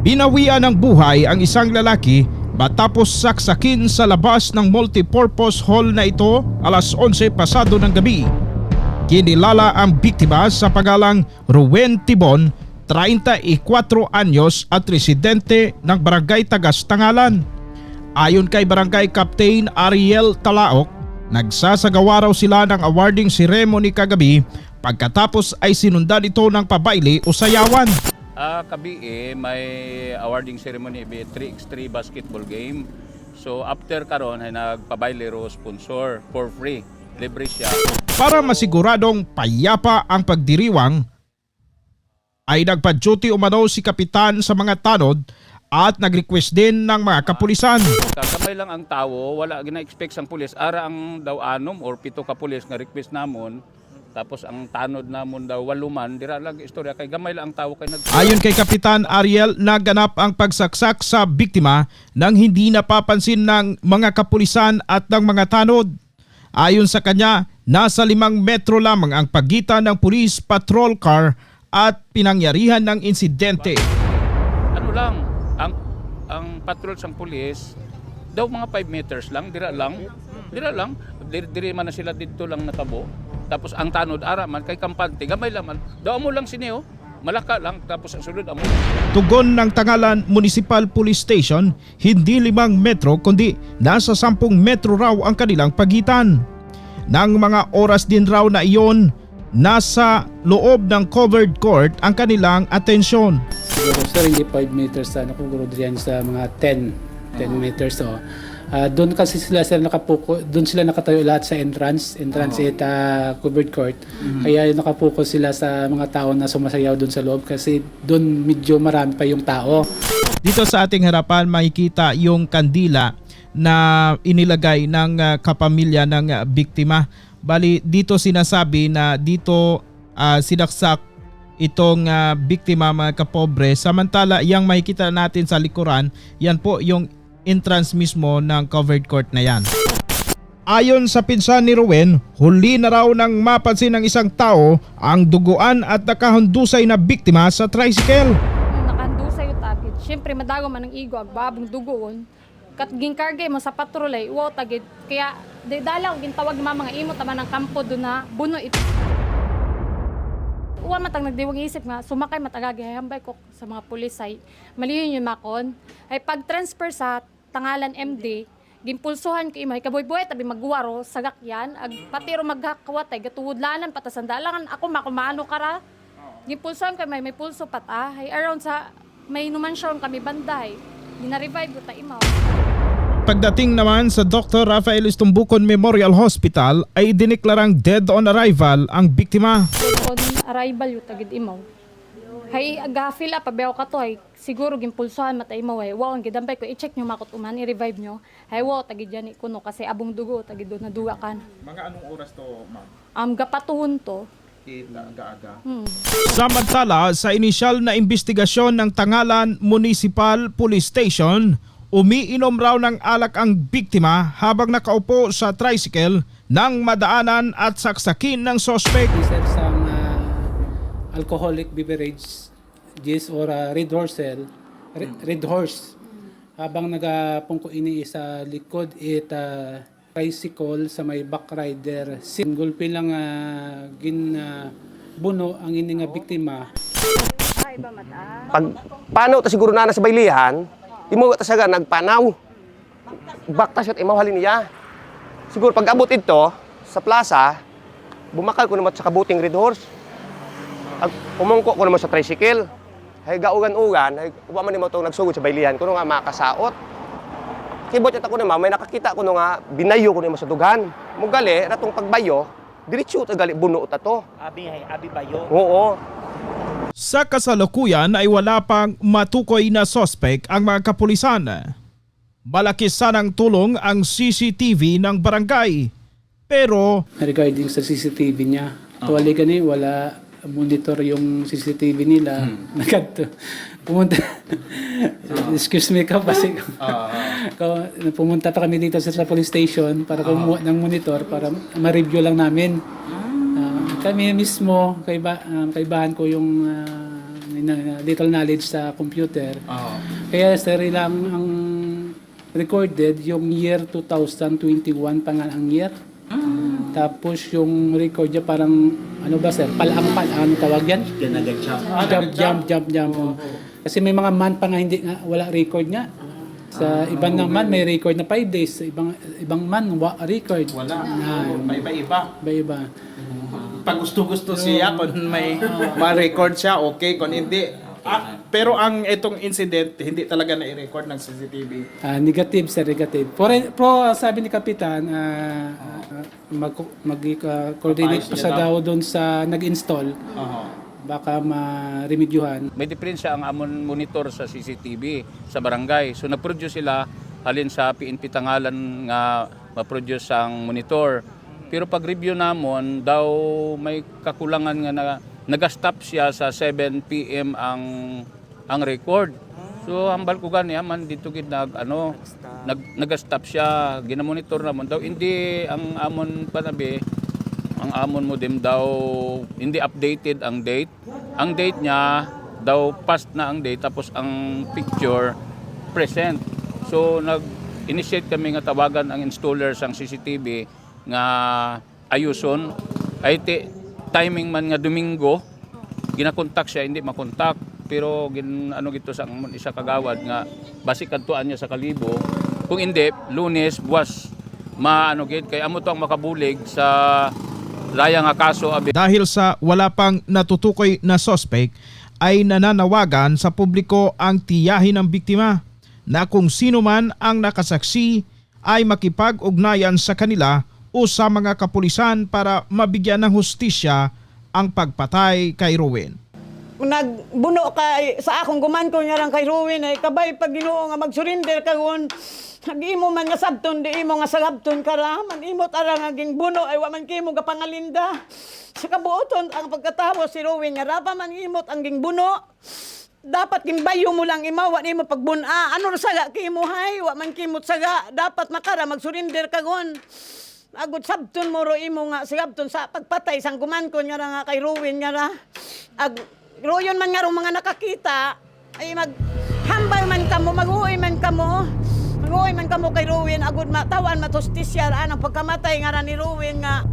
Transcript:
Binawian ng buhay ang isang lalaki matapos saksakin sa labas ng multipurpose hall na ito alas 11 pasado ng gabi. Kinilala ang biktima sa pangalang Ruwen Tibon, 34 anyos at residente ng Barangay Tagas Tangalan. Ayon kay Barangay Captain Ariel Talaok, nagsasagawa raw sila ng awarding ceremony kagabi pagkatapos ay sinundan ito ng pabaili o sayawan. Ah, kabi eh, may awarding ceremony be 3x3 basketball game. So after karon ay nagpabaylero sponsor for free. Libre siya. Para masiguradong payapa ang pagdiriwang, ay nagpa-duty umano si Kapitan sa mga tanod at nag-request din ng mga kapulisan. Kakamay lang ang tao, wala gina-expect sang pulis. Ara ang daw anom or pito ka pulis nga request namon. Tapos ang tanod namon daw waluman, dira lang istorya kay gamay lang ang tao kay nag Ayon kay Kapitan Ariel, naganap ang pagsaksak sa biktima nang hindi napapansin ng mga kapulisan at ng mga tanod. Ayon sa kanya, nasa limang metro lamang ang pagitan ng police patrol car at pinangyarihan ng insidente. ano lang, ang ang patrol sang pulis daw mga 5 meters lang, dira lang. Dira lang, diri, diri man na sila dito lang natabo. Tapos ang tanod ara man kay kampante, gamay lang man. Daw mo lang sineo, malaka lang tapos ang sulod amo. Tugon ng Tangalan Municipal Police Station, hindi limang metro kundi nasa sampung metro raw ang kanilang pagitan. Nang mga oras din raw na iyon, nasa loob ng covered court ang kanilang atensyon. Siguro sir, hindi 5 meters sana kung diyan sa mga 10, 10 meters so. Ah, doon kasi sila sila nakapuko, doon sila nakatayo lahat sa entrance, entrance at ah, covered court. Kaya nakapuko sila sa mga tao na sumasayaw doon sa loob kasi doon medyo marami pa yung tao. Dito sa ating harapan makikita yung kandila na inilagay ng ah, kapamilya ng ah, biktima. Bali dito sinasabi na dito ah, sinaksak itong ah, biktima mga kapobre. Samantala yang makikita natin sa likuran, yan po yung entrance mismo ng covered court na yan. Ayon sa pinsan ni Ruwen, huli na raw nang mapansin ng isang tao ang duguan at nakahundusay na biktima sa tricycle. nakando sa'yo tagit. Siyempre, madago man ang igo, agbabong dugoon. Kat ginkargay mo sa patrolay, wow tagit. Kaya, di dala ko gintawag ng mga imo tama ng kampo doon na buno ito. Uwa matang nagdiwag isip nga, sumakay matagagi, hambay ko sa mga pulis ay maliyon yung makon. Ay pag-transfer sa Tangalan MD, gimpulsuhan ko imay kaboy-boy tabi magwaro sagak yan. Ag patiro maghakawat ay gatuwudlanan patasandalangan ako makumano kara gimpulsuhan ko may may pulso pata ay around sa may numansyon kami banday. Gina-revive ko ta imaw Pagdating naman sa Dr. Rafael Istumbucon Memorial Hospital ay dineklarang dead on arrival ang biktima. on arrival yung tagid imaw hay agafil pa bew ka to ay siguro gimpulsuhan mata imaw ay wow ang gidampay ko i-check nyo makot uman i-revive nyo hay wow tagid yan kuno kasi abong dugo tagid do na duwa kan Mga anong oras to, ma'am? am gapatuhon to hmm. Samantala, sa inisyal na investigasyon ng Tangalan Municipal Police Station, umiinom raw ng alak ang biktima habang nakaupo sa tricycle nang madaanan at saksakin ng sospek. Ah, alcoholic beverage, juice or ah, red horse cell, red, red horse. Habang nagapungko ini sa likod it ah, tricycle sa may back rider, single pin lang ah, gin ah, buno ang ini nga biktima. Pag panaw ta siguro na sa baylihan, imo ta saga nagpanaw. Bakta siya imaw halin niya. Siguro pag abot ito sa plaza, bumakal ko naman sa kabuting red horse. Ag umungko ko naman sa tricycle. Hay gaugan-ugan, hay uwa man nimo tong nagsugod sa baylihan kuno nga makasaot. Kibot yata ko naman, may nakakita ko nga binayo ko naman sa dugan. Mugali, ratong pagbayo, diretso ta gali buno ta to. Abi hay abi bayo. Oo. Sa kasalukuyan ay wala pang matukoy na sospek ang mga kapulisan. Malaki sanang tulong ang CCTV ng barangay. Pero regarding sa CCTV niya. Tuwali gani, wala monitor yung CCTV nila. Nagad pumunta. Excuse me ka kasi. Ka- pumunta pa kami dito sa, sa police station para kumuha ng monitor para ma-review lang namin. Ah, kami mismo, kaiba, ah, kaibahan ko yung ah, ina- little knowledge sa computer. Oo. Kaya sir lang ang recorded yung year 2021 pa nga ang year. Tapos yung record niya parang ano ba sir? Palang-palang tawag yan? Ah, jump, jump, jump, jump. Kasi may mga month pa nga hindi nga wala record nga. Sa ibang naman may record na 5 days, sa ibang ibang man wa record. Wala. Na, May iba-iba. iba-iba. Pag gusto-gusto siya, kung may ma-record siya, okay. Kung hindi, ah, pero ang itong incident, hindi talaga na-record ng CCTV. Ah, negative sir, negative. Pro, pro sabi ni Kapitan, ah, ah, mag, mag-coordinate pa sa daw doon sa nag-install. Oo. Baka ma-remedyuhan. May diferensya ang amon monitor sa CCTV sa barangay. So nag-produce sila halin sa PNP Tangalan nga ma-produce ang monitor. Pero pag review namon daw may kakulangan nga na nag-stop siya sa 7 PM ang ang record. So hambal ko gani man dito gid nag ano nag nag-stop siya ginamonitor namon daw hindi ang amon panabi ang amon modem daw hindi updated ang date. Ang date niya daw past na ang date tapos ang picture present. So nag-initiate kami nga tawagan ang installer sang CCTV nga ayuson ay ti, timing man nga Domingo ginakontak siya hindi makontak. Pero gin ano gito sa isa kagawad nga basi kadtuan niya sa kalibo. Kung hindi lunes buwas maano gid. Kay amo to ang makabulig sa laya nga kaso abi. Dahil sa wala pang natutukoy na suspect, ay nananawagan sa publiko ang tiyahin ng biktima na kung sino man ang nakasaksi ay makipag-ugnayan sa kanila o sa mga kapulisan para mabigyan ng hustisya ang pagpatay kay Rowen. nagbuno ka sa akong guman ko nga lang kay Ruin ay kabay pag Ginoo nga mag-surrender ka gon nag-imo man nga sabton di imo nga sagabton ka ra. Man imo tara nga ging buno ay wa man kimo ga pangalinda. Sa kabuoton ang pagkatapos si Ruin nga rapa man imot ang ging buno. Dapat gimbayo mo lang imawa ni mo pagbuna. Ano ra saga kimo hay? Wa man kimot saga. Dapat makara mag-surrender ka gon Agud sabton mo ro imo nga sigabton sa pagpatay sang guman ko nga nga kay Ruin nga ra. Ag royon man nga ro mga nakakita ay mag hambay man kamo mag-uwi man kamo. Mag-uwi man kamo kay Ruin agud matawan matustisya ra ang pagkamatay nga ra ni Ruin nga